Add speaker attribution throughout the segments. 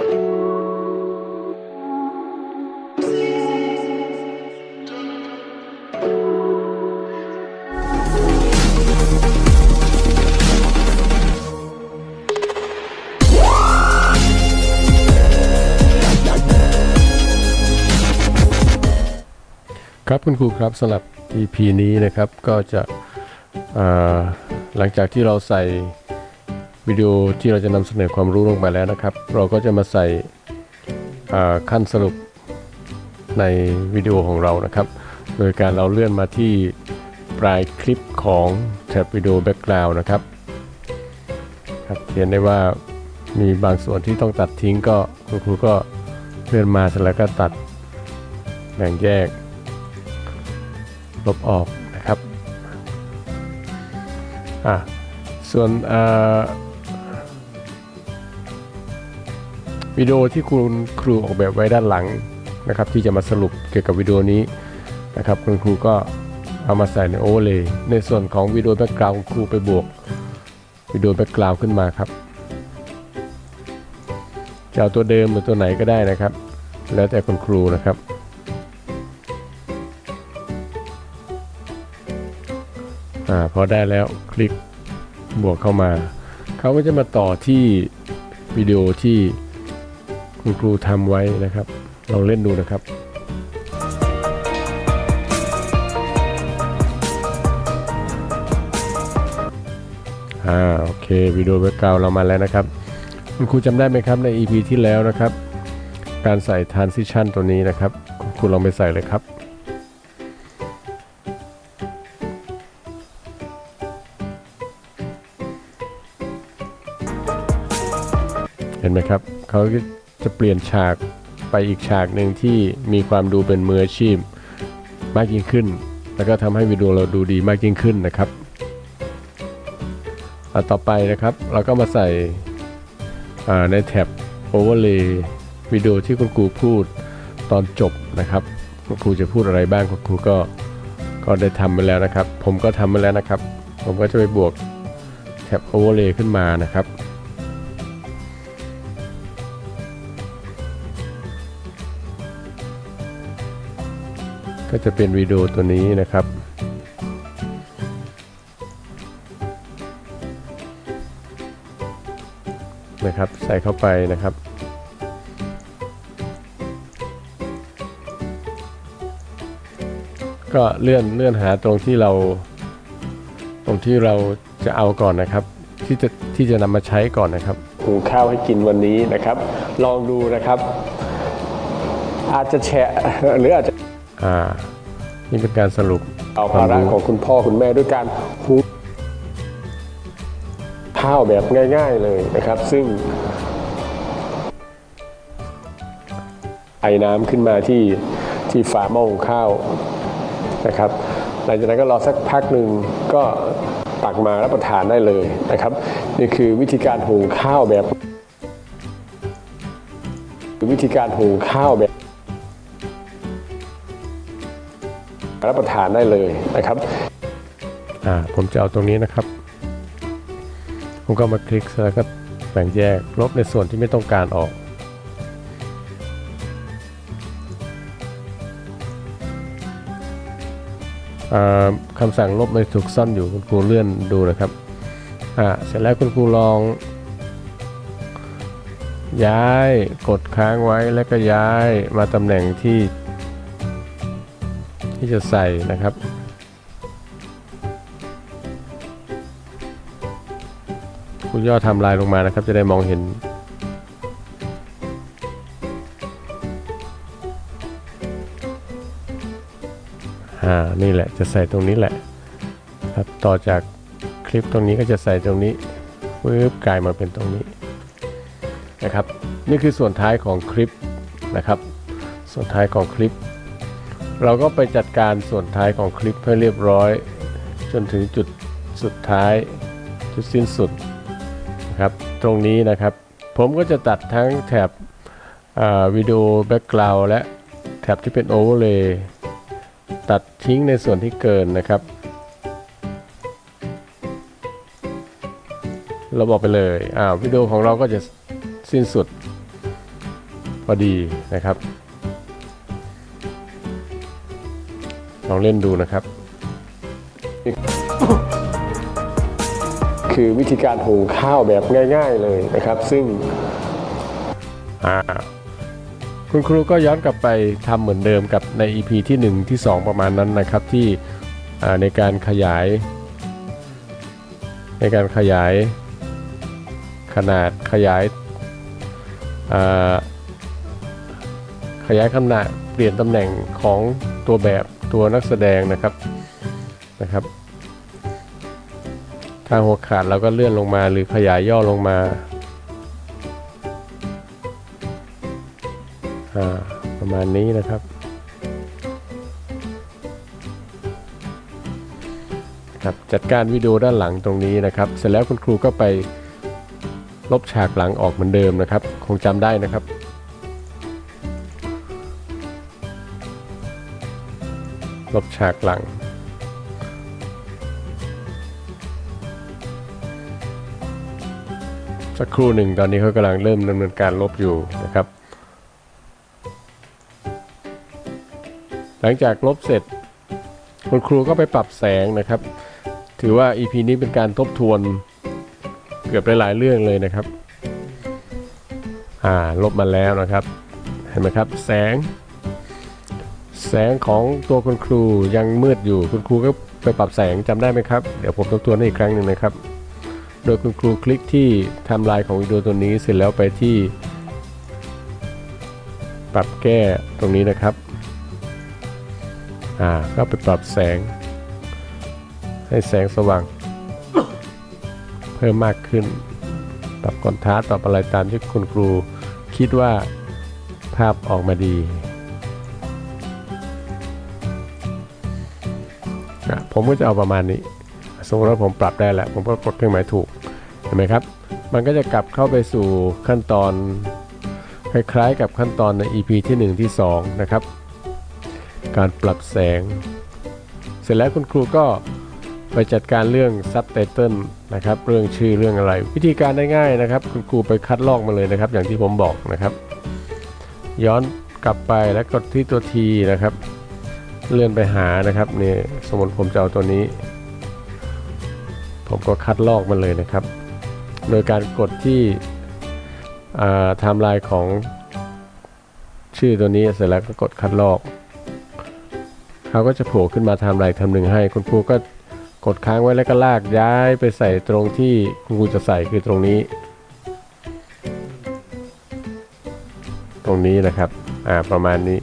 Speaker 1: ครับคุณครูครับสำหรับ EP นี้นะครับก็จะหลังจากที่เราใส่ วิดีโอที่เราจะนำเสนอความรู้ลงไปแล้วนะครับ เราก็จะมาใส่ขั้นสรุปในวิดีโอของเรานะครับ โดยการเราเลื่อนมาที่ปลายคลิปของแท็บวิดีโอแบ็กกราวน์นะครับครับเห็นได้ว่ามีบางส่วนที่ต้องตัดทิ้งก็คุณครูก็เลื่อนมาเสร็จแล้วก็ตัดแบ่งแยก ลบออกนะครับอะส่วนอ่า วิดีโอที่คุณครูออกแบบไว้ด้านหลังนะครับ ที่จะมาสรุปเกี่ยวกับวิดีโอนี้นะครับ คุณครูก็เอามาใส่ในโอเวอร์เลยในส่วนของวิดีโอแบ็กกราวด์ครูไปบวกวิดีโอแบ็กกราวด์ขึ้นมาครับจะเอาตัวเดิมหรือตัวไหนก็ได้นะครับ แล้วแต่คุณครูนะครับ อ่าพอได้แล้วคลิกบวกเข้ามา เขาก็จะมาต่อที่วิดีโอที่ คุณครูทำไว้นะครับ ลองเล่นดูนะครับอ่าโอเควิดีโอแบ็กกาเรามาแล้วนะครับ คุณครูจำได้ไหมครับใน EP ที่แล้วนะครับ การใส่ transition ตัวนี้นะครับ คุณครูลองไปใส่เลยครับเห็นไหมครับเขา จะเปลี่ยนฉากไปอีกฉากหนึ่งที่มีความดูเป็นมืออาชีพมากยิ่งขึ้น แล้วก็ทำให้วิดีโอเราดูดีมากยิ่งขึ้นนะครับอะต่อไปนะครับเราก็มาใส่อ่าในแท็บ Overlay วิดีโอที่คุณครูพูดตอนจบนะครับคุณครูจะพูดอะไรบ้างคุณครูก็ก็ได้ทำไปแล้วนะครับ ผมก็ทำไปแล้วนะครับ ผมก็จะไปบวกแท็บ Overlay ขึ้นมานะครับ ก็จะเป็นวิดีโอตัวนี้นะครับ นะครับ ใส่เข้าไปนะครับ ก็เลื่อนเลื่อนหาตรงที่เรา ตรงที่เราจะเอาก่อนนะครับ ที่จะที่จะนำมาใช้ก่อนนะครับหุงข้าวให้กินวันนี้นะครับ ลองดูนะครับอาจจะแฉะหรืออาจจะ อ่านี่เป็นการสรุป
Speaker 2: เอาภาระของคุณพ่อคุณแม่ด้วยการหุงข้าวแบบง่าย ๆเลยนะครับ ซึ่ง ไอ้น้ำขึ้นมาที่ที่ฝาหม้อหุงข้าวนะครับ หลังจากนั้นก็รอสักพักหนึ่งก็ตักมารับประทานได้เลยนะครับ นี่คือวิธีการหุงข้าวแบบ วิธีการหุงข้าวแบบ รับประทานได้เลยนะครับ
Speaker 1: อ่าผมจะเอาตรงนี้นะครับ ผมก็มาคลิกแล้วก็แบ่งแยกลบในส่วนที่ไม่ต้องการออกอคำสั่งลบมันถูกซ่อนอยู่คุณครูเลื่อนดูนะครับอ่าเสร็จแล้วคุณครูลอง ย้ายกดค้างไว้แล้วก็ย้ายมาตำแหน่งที่ ที่จะใส่นะครับ คุณย่อทำลายลงมานะครับ จะได้มองเห็นอ่านี่แหละจะใส่ตรงนี้แหละครับต่อจากคลิปตรงนี้ก็จะใส่ตรงนี้ปึ๊บกลายมาเป็นตรงนี้นะครับ นี่คือส่วนท้ายของคลิปนะครับ ส่วนท้ายของคลิป เราก็ไปจัดการส่วนท้ายของคลิปให้เรียบร้อย จนถึงจุดสุดท้าย จุดสิ้นสุดนะครับตรงนี้นะครับ ผมก็จะตัดทั้งแถบวิดีโอแบ็กกราวและแถบที่เป็นโอเวอร์เลย์ตัดทิ้งในส่วนที่เกินนะครับ เราบอกไปเลยวิดีโอของเราก็จะสิ้นสุดพอดีนะครับ ลองเล่นดูนะครับ
Speaker 2: คือวิธีการหุงข้าวแบบง่าย ๆเลยนะครับ ซึ่ง
Speaker 1: อ่าคุณครูก็ย้อนกลับไปทำเหมือนเดิมกับใน EP ที่ 1 ที่ 2 ประมาณนั้นนะครับที่อ่าในการขยาย ในการขยายขนาดขยายอ่าขยายขนาดเปลี่ยนตำแหน่งของตัวแบบ ตัวนักแสดงนะครับนะครับ ถ้าหัวขาดเราก็เลื่อนลงมาหรือขยายย่อลงมาอ่าประมาณนี้นะครับ ครับ จัดการวิดีโอด้านหลังตรงนี้นะครับ เสร็จแล้วคุณครูก็ไปลบฉากหลังออกเหมือนเดิมนะครับ คงจำได้นะครับ ลบฉากหลัง สักครู่หนึ่งตอนนี้เขากำลังเริ่มดำเนินการลบอยู่นะครับ หลังจากลบเสร็จ คุณครูก็ไปปรับแสงนะครับ ถือว่า EP นี้เป็นการทบทวนเกือบหลายๆเรื่องเลยนะครับ อ่า ลบมาแล้วนะครับ เห็นไหมครับ แสง แสงของตัวคุณครูยังมืดอยู่คุณครูก็ไปปรับแสงจำได้ไหมครับ เดี๋ยวผมทบทวนให้อีกครั้งหนึ่งนะครับ โดยคุณครูคลิกที่ไทม์ไลน์ของวิดีโอตัวนี้เสร็จแล้วไปที่ ปรับแก้ตรงนี้นะครับอ่าก็ไปปรับแสง ให้แสงสว่าง เพิ่มมากขึ้น ปรับคอนทราสต์ปรับอะไรตามที่คุณครูคิดว่าภาพออกมาดี ผมก็จะเอาประมาณนี้ สมมติว่าผมปรับได้แล้ว ผมก็กดเครื่องหมายถูก เห็นไหมครับ มันก็จะกลับเข้าไปสู่ขั้นตอน คล้ายๆ กับขั้นตอนใน EP ที่ 1 ที่ 2 นะครับ การปรับแสง เสร็จแล้วคุณครูก็ไปจัดการเรื่องซับไตเติลนะครับ เรื่องชื่อเรื่องอะไร วิธีการได้ง่ายนะครับ คุณครูไปคัดลอกมาเลยนะครับ อย่างที่ผมบอกนะครับ ย้อนกลับไปแล้วกดที่ตัว T นะครับ เลื่อนไปหานะครับนี่สมมติผมจะเอาตัวนี้ ผมก็คัดลอกมันเลยนะครับ โดยการกดที่ไทม์ไลน์ของชื่อตัวนี้เสร็จแล้วก็กดคัดลอกเขาก็จะโผล่ขึ้นมาไทม์ไลน์ทำหนึ่งให้ คุณครูก็กดค้างไว้แล้วก็ลากย้ายไปใส่ตรงที่คุณครูจะใส่คือตรงนี้ ตรงนี้นะครับอ่าประมาณนี้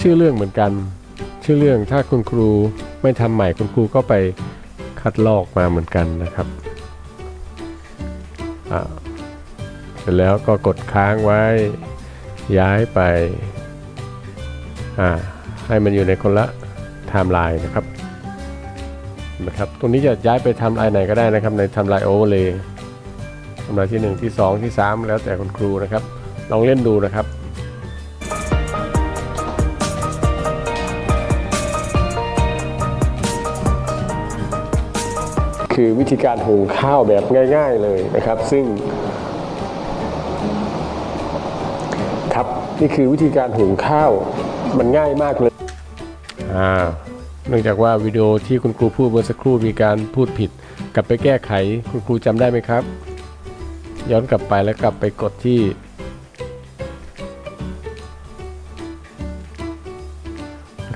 Speaker 1: ชื่อเรื่องเหมือนกัน ชื่อเรื่องถ้าคุณครูไม่ทำใหม่คุณครูก็ไปคัดลอกมาเหมือนกันนะครับเสร็จแล้วก็กดค้างไว้ย้ายไปให้มันอยู่ในคนละไทม์ไลน์นะครับนะครับ ตรงนี้จะย้ายไปทม์ไลน์ไหนก็ได้นะครับ ในทม์ไลน์โอเวอร์เลยทม์ไลน์ที่ 1 ที่ 2 ที่ 3 แล้วแต่คุณครูนะครับ ลองเล่นดูนะครับ
Speaker 2: คือวิธีการหุงข้าวแบบง่าย ๆเลยนะครับ ซึ่งครับนี่คือวิธีการหุงข้าวมันง่ายมากเลย
Speaker 1: อ่าเนื่องจากว่าวิดีโอที่คุณครูพูดเมื่อสักครู่มีการพูดผิด กลับไปแก้ไขคุณครูจำได้ไหมครับ ย้อนกลับไปแล้วกลับไปกดที่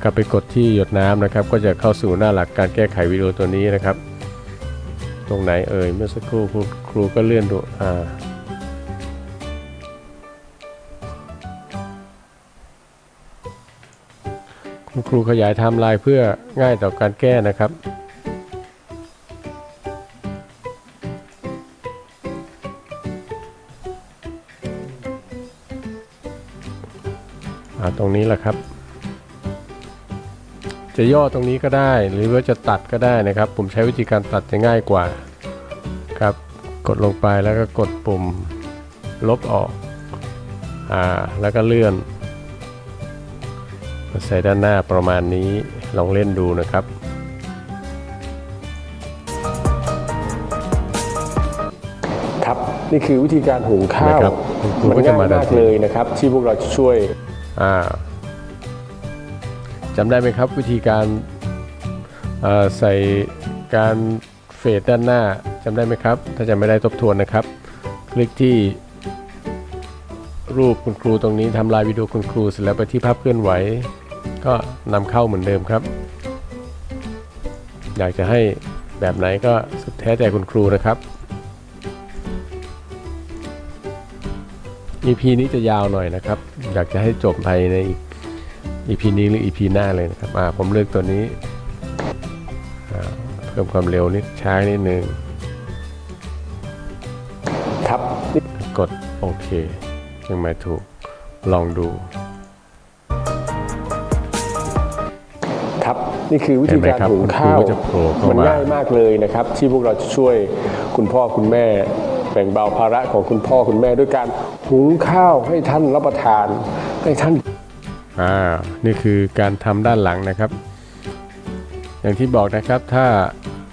Speaker 1: กลับไปกดที่หยดน้ำนะครับ ก็จะเข้าสู่หน้าหลักการแก้ไขวิดีโอตัวนี้นะครับ ตรงไหนเอ่ยเมื่อสักครู่คุณครูก็เลื่อนดูอ่าคุณครูขยายไทม์ไลน์เพื่อง่ายต่อการแก้นะครับอ่าตรงนี้แหละครับ จะย่อตรงนี้ก็ได้ หรือว่าจะตัดก็ได้นะครับ ผมใช้วิธีการตัดจะง่ายกว่าครับ กดลงไปแล้วก็กดปุ่มลบออกอ่าแล้วก็เลื่อนมาใส่ด้านหน้าประมาณนี้ลองเล่นดูนะครับ
Speaker 2: ครับนี่คือวิธีการหุงข้าว
Speaker 1: นะครับคุณครู
Speaker 2: มัน
Speaker 1: ก็จะ
Speaker 2: ง่าย
Speaker 1: มาทัน
Speaker 2: มาก
Speaker 1: ที
Speaker 2: เลยนะครับ ที่พวกเราจะช่วย
Speaker 1: อ่า จำได้ไหมครับวิธีการใส่การเฟดด้านหน้าจำได้ไหมครับ ถ้าจำไม่ได้ทบทวนนะครับ คลิกที่รูปคุณครูตรงนี้ทำลายวิดีโอคุณครูเสร็จแล้วไปที่ภาพเคลื่อนไหว ก็นำเข้าเหมือนเดิมครับ อยากจะให้แบบไหนก็สุดแท้แต่คุณครูนะครับ EP นี้จะยาวหน่อยนะครับ อยากจะให้จบภายในอีก EP นี้หรือ EP หน้าเลยนะครับอ่าผมเลือกตัวนี้อ่าเพิ่มความเร็วนิดช้านิดนึง
Speaker 2: ครับนี่
Speaker 1: กดโอเคยังไม่ถูกลองดู
Speaker 2: ครับนี่คือวิธีการ
Speaker 1: เห็นไหมครับ
Speaker 2: หุงข้าวข้าว
Speaker 1: คุณครูก็จะโผล่เข้ามามั
Speaker 2: มันง่ายมากเลยนะครับ ที่พวกเราจะช่วยคุณพ่อคุณแม่แบ่งเบาภาระของคุณพ่อคุณแม่ด้วยการหุงข้าวให้ท่านรับประทานให้ท่าน
Speaker 1: อ่านี่คือการทำด้านหลังนะครับ อย่างที่บอกนะครับถ้า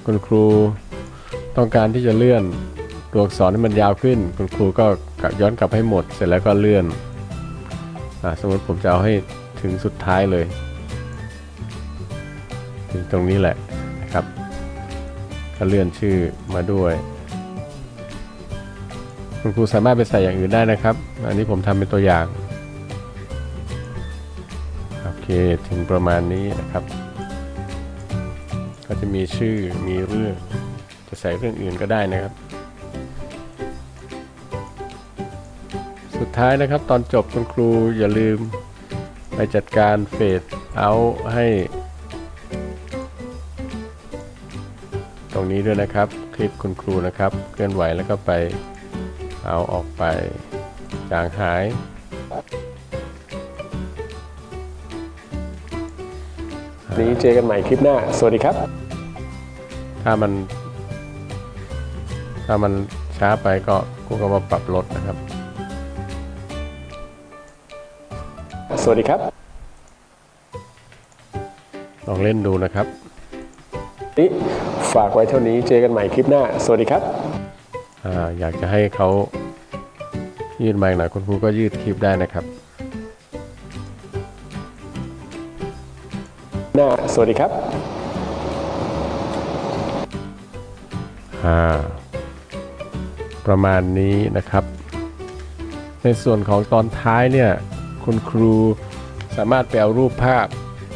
Speaker 1: คุณครูต้องการที่จะเลื่อนตัวอักษรให้มันยาวขึ้น คุณครูก็กย้อนกลับให้หมด เสร็จแล้วก็เลื่อนอสมมติผมจะเอาให้ถึงสุดท้ายเลย ถึงตรงนี้แหละนะครับก็เลื่อนชื่อมาด้วย คุณครูสามารถไปใส่อย่างอื่นได้นะครับ อันนี้ผมทำเป็นตัวอย่าง เคถึงประมาณนี้นะครับ ก็จะมีชื่อมีเรื่อง จะใส่เรื่องอื่นก็ได้นะครับ สุดท้ายนะครับตอนจบคุณครูอย่าลืมไปจัดการเฟดเอาให้ ตรงนี้ด้วยนะครับ คลิปคุณครูนะครับ เคลื่อนไหวแล้วก็ไปเอาออกไปจางหาย
Speaker 2: นี้เจอกันใหม่คลิปหน้า สวัสดีครับ
Speaker 1: ถ้ามัน ถ้ามันช้าไปก็กูก็มาปรับลดนะครับ
Speaker 2: สวัสดีครับ
Speaker 1: ลองเล่นดูนะครับ
Speaker 2: นี่ฝากไว้เท่านี้เจอกันใหม่คลิปหน้า สวัสดีครับ
Speaker 1: อ่าอยากจะให้เขายืดไมค์หน่อยคุณครูก็ยืดคลิปได้นะครับ
Speaker 2: สวัสดีครับ
Speaker 1: ประมาณนี้นะครับ ในส่วนของตอนท้ายเนี่ยคุณครูสามารถไปเอารูปภาพ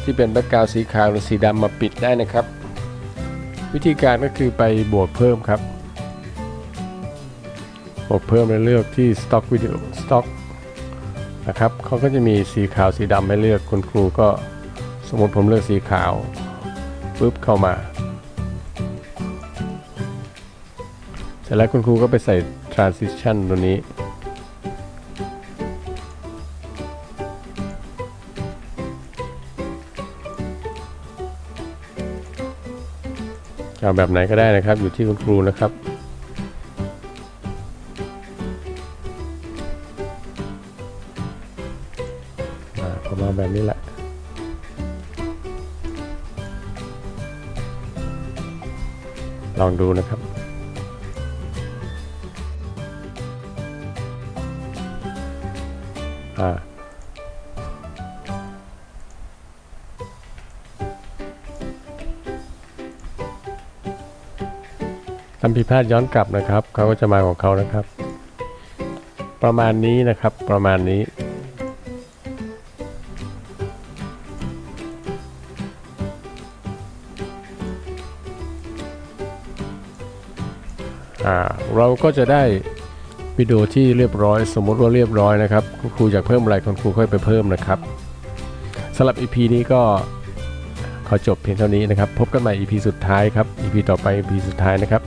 Speaker 1: ที่เป็นแบ็กกราวสีขาวหรือสีดำมาปิดได้นะครับ วิธีการก็คือไปบวกเพิ่มครับบวกเพิ่มแล้วเลือกที่ Stock Video Stock นะครับเขาก็จะมีสีขาวสีดำให้เลือกคุณครูก็ สมมติผมเลือกสีขาวปุ๊บเข้ามา เสร็จแล้วคุณครูก็ไปใส่ transition ตัวนี้ เอาแบบไหนก็ได้นะครับ อยู่ที่คุณครูนะครับอ่าประมาณแบบนี้แหละ ลองดูนะครับ อ่าทำผิดพลาดย้อนกลับนะครับ เขาก็จะมาของเขานะครับ ประมาณนี้นะครับ ประมาณนี้ เราก็จะได้วิดีโอที่เรียบร้อย สมมติว่าเรียบร้อยนะครับครูอยากเพิ่มอะไรคุณครูค่อยไปเพิ่มนะครับสำหรับ EP นี้ก็ขอจบเพียงเท่านี้นะครับ พบกันใหม่ EP สุดท้ายครับ EP ต่อไป EP สุดท้ายนะครับ